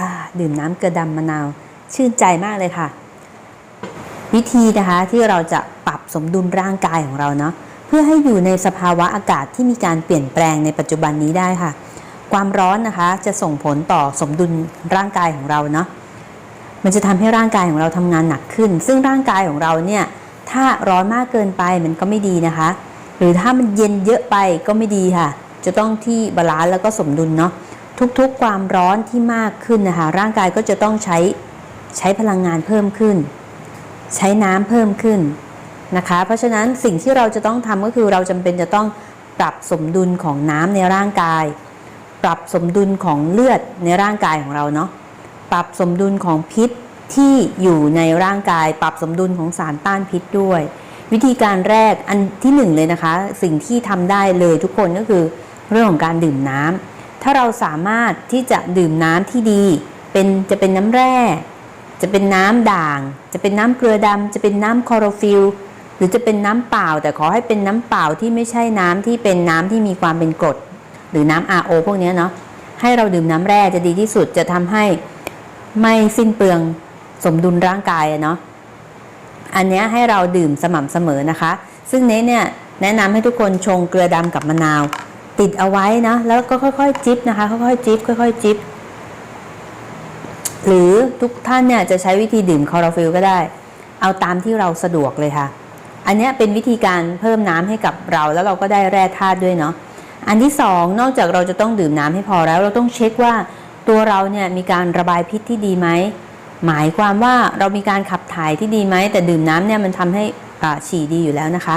่าดื่มน้ำเกลือดำมะนาว ชื่นใจมากเลยค่ะ วิธีนะคะที่เราจะปรับสมดุลร่างกายของเราเนาะเพื่อให้อยู่ในสภาวะอากาศที่มีการเปลี่ยนแปลงในปัจจุบันนี้ได้ค่ะ ความร้อนนะคะจะส่งผลต่อสมดุลร่างกายของเราเนาะมันจะทำให้ร่างกายของเราทำงานหนักขึ้น ซึ่งร่างกายของเราเนี่ยถ้าร้อนมากเกินไปมันก็ไม่ดีนะคะ หรือถ้ามันเย็นเยอะไปก็ไม่ดีค่ะ จะต้องที่บาลานซ์แล้วก็สมดุลเนาะ ทุกๆความร้อนที่มากขึ้นนะคะร่างกายก็จะต้องใช้ใช้พลังงานเพิ่มขึ้น ใช้น้ำเพิ่มขึ้นนะคะ เพราะฉะนั้นสิ่งที่เราจะต้องทำก็คือเราจำเป็นจะต้องปรับสมดุลของน้ำในร่างกาย ปรับสมดุลของเลือดในร่างกายของเราเนาะปรับสมดุลของพิษที่อยู่ในร่างกาย ปรับสมดุลของสารต้านพิษด้วย วิธีการแรกอันที่หนึ่งเลยนะคะ สิ่งที่ทำได้เลยทุกคนก็คือเรื่องของการดื่มน้ำ ถ้าเราสามารถที่จะดื่มน้ำที่ดี เป็นจะเป็นน้ำแร่ จะเป็นน้ำด่าง จะเป็นน้ำเกลือดำจะเป็นน้ำคอโรฟิลหรือจะเป็นน้ำเปล่า แต่ขอให้เป็นน้ำเปล่าที่ไม่ใช่น้ำที่เป็นน้ำที่มีความเป็นกรดหรือน้ำ RO พวกเนี้ยเนาะให้เราดื่มน้ำแร่จะดีที่สุดจะทำให้ไม่สิ้นเปลืองสมดุลร่างกายเนาะอันเนี้ยให้เราดื่มสม่ำเสมอนะคะ ซึ่งเน้เนี่ยแนะนำให้ทุกคนชงเกลือดำกับมะนาว ติดเอาไว้นะ แล้วก็ค่อยๆจิบนะคะ ค่อยๆจิบค่อยๆจิบหรือทุกท่านเนี่ยจะใช้วิธีดื่มคอโรฟิลก็ได้ เอาตามที่เราสะดวกเลยค่ะ อันนี้เป็นวิธีการเพิ่มน้ำให้กับเรา แล้วเราก็ได้แร่ธาตุด้วยเนาะอันที่สองนอกจากเราจะต้องดื่มน้ำให้พอแล้ว เราต้องเช็คว่าตัวเราเนี่ยมีการระบายพิษที่ดีไหมหมายความว่าเรามีการขับถ่ายที่ดีไหมแต่ดื่มน้ำเนี่ยมันทำให้ฉี่ดีอยู่แล้วนะคะ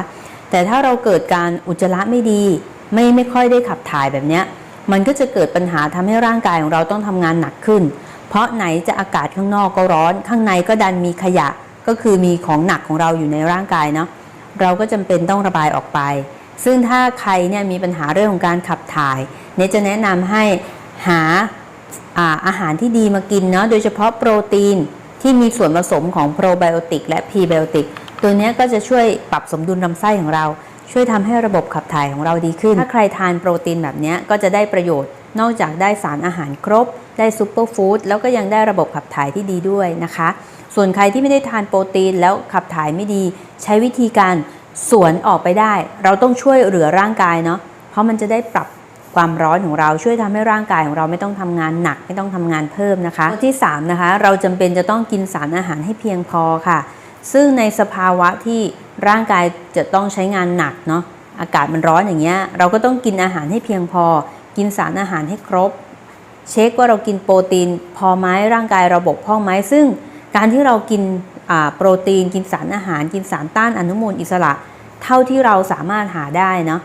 แต่ถ้าเราเกิดการอุจจาระไม่ดี ไม่ไม่ค่อยได้ขับถ่ายแบบนี้มันก็จะเกิดปัญหาทำให้ร่างกายของเราต้องทำงานหนักขึ้น เพราะไหนจะอากาศข้างนอกก็ร้อน ข้างในก็ดันมีขยะก็คือมีของหนักของเราอยู่ในร่างกายเนาะเราก็จำเป็นต้องระบายออกไป ซึ่งถ้าใครเนี่ยมีปัญหาเรื่องของการขับถ่ายเนี่ยจะแนะนำให้หาอาอาหารที่ดีมากินเนาะโดยเฉพาะโปรตีนที่มีส่วนผสมของโปรไบโอติกและพรีไบโอติกตัวนี้ก็จะช่วยปรับสมดุลลำไส้ของเรา ช่วยทำให้ระบบขับถ่ายของเราดีขึ้น ถ้าใครทานโปรตีนแบบนี้ก็จะได้ประโยชน์ นอกจากได้สารอาหารครบ ได้ซูเปอร์ฟู้ดแล้วก็ยังได้ระบบขับถ่ายที่ดีด้วยนะคะ ส่วนใครที่ไม่ได้ทานโปรตีนแล้วขับถ่ายไม่ดี ใช้วิธีการสวนออกไปได้ เราต้องช่วยเหลือร่างกายเนาะเพราะมันจะได้ปรับความร้อนของเราช่วยทำให้ร่างกายของเราไม่ต้องทำงานหนักไม่ต้องทำงานเพิ่มนะคะข้อที่3นะคะเราจำเป็นจะต้องกินสารอาหารให้เพียงพอค่ะ ซึ่งในสภาวะที่ร่างกายจะต้องใช้งานหนักเนาะอากาศมันร้อนอย่างเงี้ยเราก็ต้องกินอาหารให้เพียงพอ กินสารอาหารให้ครบ เช็คว่าเรากินโปรตีน พอไหมร่างกายเราบกพร่องไหมซึ่งการที่เรากินอ่าโปรตีน กินสารอาหาร กินสารต้านอนุมูลอิสระ เท่าที่เราสามารถหาได้เนาะ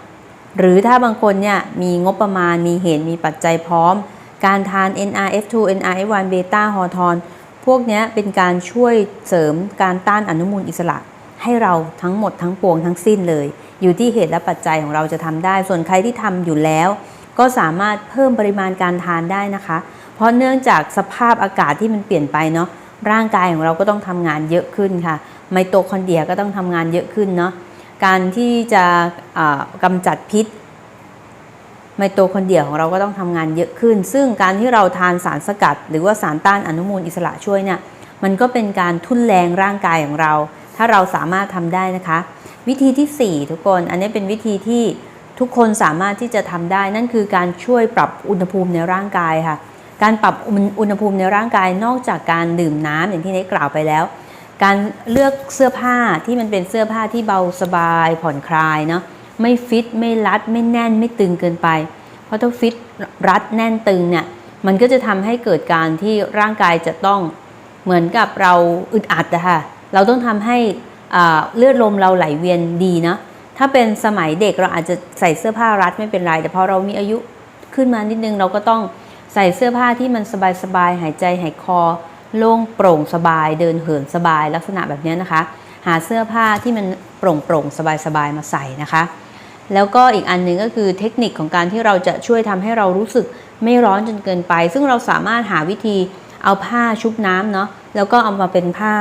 หรือถ้าบางคนเนี่ยมีงบประมาณมีเหตุมีปัจจัยพร้อม การทาน NRF2 NRF1 เบต้าฮอร์โทน พวกนี้เป็นการช่วยเสริมการต้านอนุมูลอิสระ ให้เราทั้งหมดทั้งปวงทั้งสิ้นเลย อยู่ที่เหตุและปัจจัยของเราจะทำได้ ส่วนใครที่ทำอยู่แล้ว ก็สามารถเพิ่มปริมาณการทานได้นะคะ เพราะเนื่องจากสภาพอากาศที่มันเปลี่ยนไปเนาะร่างกายของเราก็ต้องทำงานเยอะขึ้นค่ะไมโตคอนเดรียก็ต้องทำงานเยอะขึ้นเนาะการที่จะอ่ากำจัดพิษ ไมโตคอนเดรียของเราก็ต้องทำงานเยอะขึ้น ซึ่งการที่เราทานสารสกัด หรือว่าสารต้านอนุมูลอิสระช่วยเนี่ยมันก็เป็นการทุ่นแรงร่างกายของเรา ถ้าเราสามารถทำได้นะคะ วิธีที่ 4 ทุกคนอันนี้เป็นวิธีที่ทุกคนสามารถที่จะทำได้ นั่นคือการช่วยปรับอุณหภูมิในร่างกายค่ะ การปรับอุณหภูมิในร่างกายนอกจากการดื่มน้ำอย่างที่ได้กล่าวไปแล้ว การเลือกเสื้อผ้าที่มันเป็นเสื้อผ้าที่เบาสบายผ่อนคลายเนาะ ไม่ฟิตไม่รัดไม่แน่นไม่ตึงเกินไป เพราะถ้าฟิตรัดแน่นตึงเนี่ยมันก็จะทำให้เกิดการที่ร่างกายจะต้องเหมือนกับเราอึดอัดอะคะเราต้องทำให้เลือดลมเราไหลเวียนดีนะถ้าเป็นสมัยเด็กเราอาจจะใส่เสื้อผ้ารัดไม่เป็นไร แต่พอเรามีอายุขึ้นมานิดนึงเราก็ต้องใส่เสื้อผ้าที่มันสบายๆหายใจหายคอ โล่งโปร่งสบายเดินเหินสบายลักษณะแบบนี้นะคะ หาเสื้อผ้าที่มันโปร่งโปร่งสบายสบายๆมาใส่นะคะ แล้วก็อีกอันหนึงก็คือเทคนิคของการที่เราจะช่วยทำให้เรารู้สึกไม่ร้อนจนเกินไป ซึ่งเราสามารถหาวิธีเอาผ้าชุบน้ำเนาะแล้วก็เอามาเป็นผ้า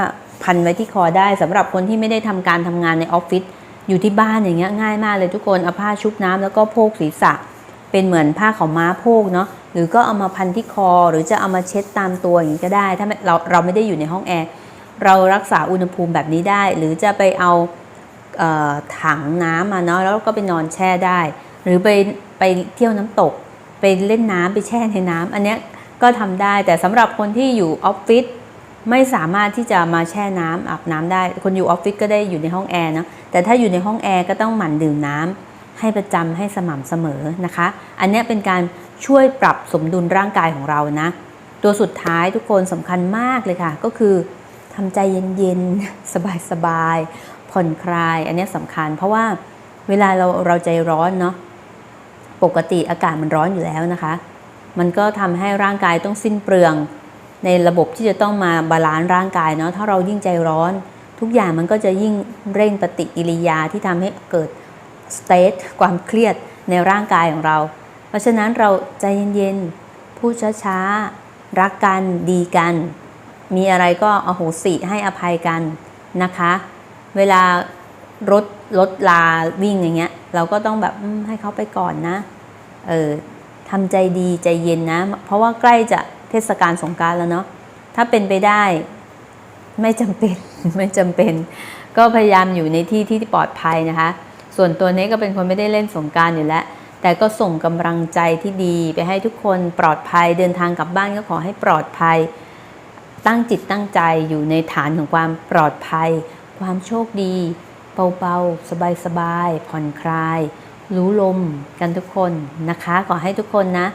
พันไว้ที่คอได้สำหรับคนที่ไม่ได้ทำการทำงานในออฟฟิศอยู่ที่บ้านอย่างเงี้ยง่ายมากเลยทุกคนเอาผ้าชุบน้ำแล้วก็โพกศีรษะ เป็นเหมือนผ้าขาวม้าโพกเนาะหรือก็เอามาพันที่คอ หรือจะเอามาเช็ดตามตัวอย่างนี้ก็ได้ ถ้าเราเราไม่ได้อยู่ในห้องแอร์เรารักษาอุณหภูมิแบบนี้ได้ หรือจะไปเอา ถังน้ำมาเนาะแล้วก็ไปนอนแช่ได้ หรือไปไปเที่ยวน้ำตก ไปเล่นน้ำไปแช่ในน้ำอันเนี้ยก็ทำได้แต่สำหรับคนที่อยู่ออฟฟิศไม่สามารถที่จะมาแช่น้ำอาบน้ำได้ คนอยู่ออฟฟิศก็ได้อยู่ในห้องแอร์นะแต่ถ้าอยู่ในห้องแอร์ก็ต้องหมั่นดื่มน้ำให้ประจำให้สม่ำเสมอนะคะ อันนี้เป็นการช่วยปรับสมดุลร่างกายของเรานะ ตัวสุดท้ายทุกคนสำคัญมากเลยค่ะ ก็คือทำใจเย็นๆ สบายๆ ผ่อนคลาย อันนี้สำคัญ เพราะว่าเวลาเราเราใจร้อนเนาะปกติอากาศมันร้อนอยู่แล้วนะคะ มันก็ทำให้ร่างกายต้องสิ้นเปลือง ในระบบที่จะต้องมาบาลานซ์ร่างกายเนาะถ้าเรายิ่งใจร้อน ทุกอย่างมันก็จะยิ่งเร่งปฏิกิริยาที่ทำให้เกิดสเตทความเครียดในร่างกายของเรา เพราะฉะนั้นเราใจเย็นๆพูดช้าๆ รักกันดีกัน มีอะไรก็อโหสิให้อภัยกันนะคะ เวลารถรถลาวิ่งอย่างเงี้ย เราก็ต้องแบบให้เขาไปก่อนนะ เออทำใจดีใจเย็นนะ เพราะว่าใกล้จะเทศกาลสงการแล้วเนาะถ้าเป็นไปได้ ไม่จำเป็นไม่จำเป็น ก็พยายามอยู่ในที่ที่ปลอดภัยนะคะ ส่วนตัวนี้ก็เป็นคนไม่ได้เล่นสงการอยู่แล้ว แต่ก็ส่งกำลังใจที่ดีไปให้ทุกคนปลอดภัยเดินทางกลับบ้านก็ขอให้ปลอดภัย ตั้งจิตตั้งใจอยู่ในฐานของความปลอดภัย ความโชคดี เบาๆ สบายๆ ผ่อนคลาย รู้ลมกันทุกคนนะคะ ขอให้ทุกคนนะ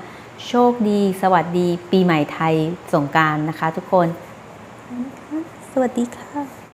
โชคดี สวัสดี ปีใหม่ไทยสงการนะคะทุกคน สวัสดีค่ะ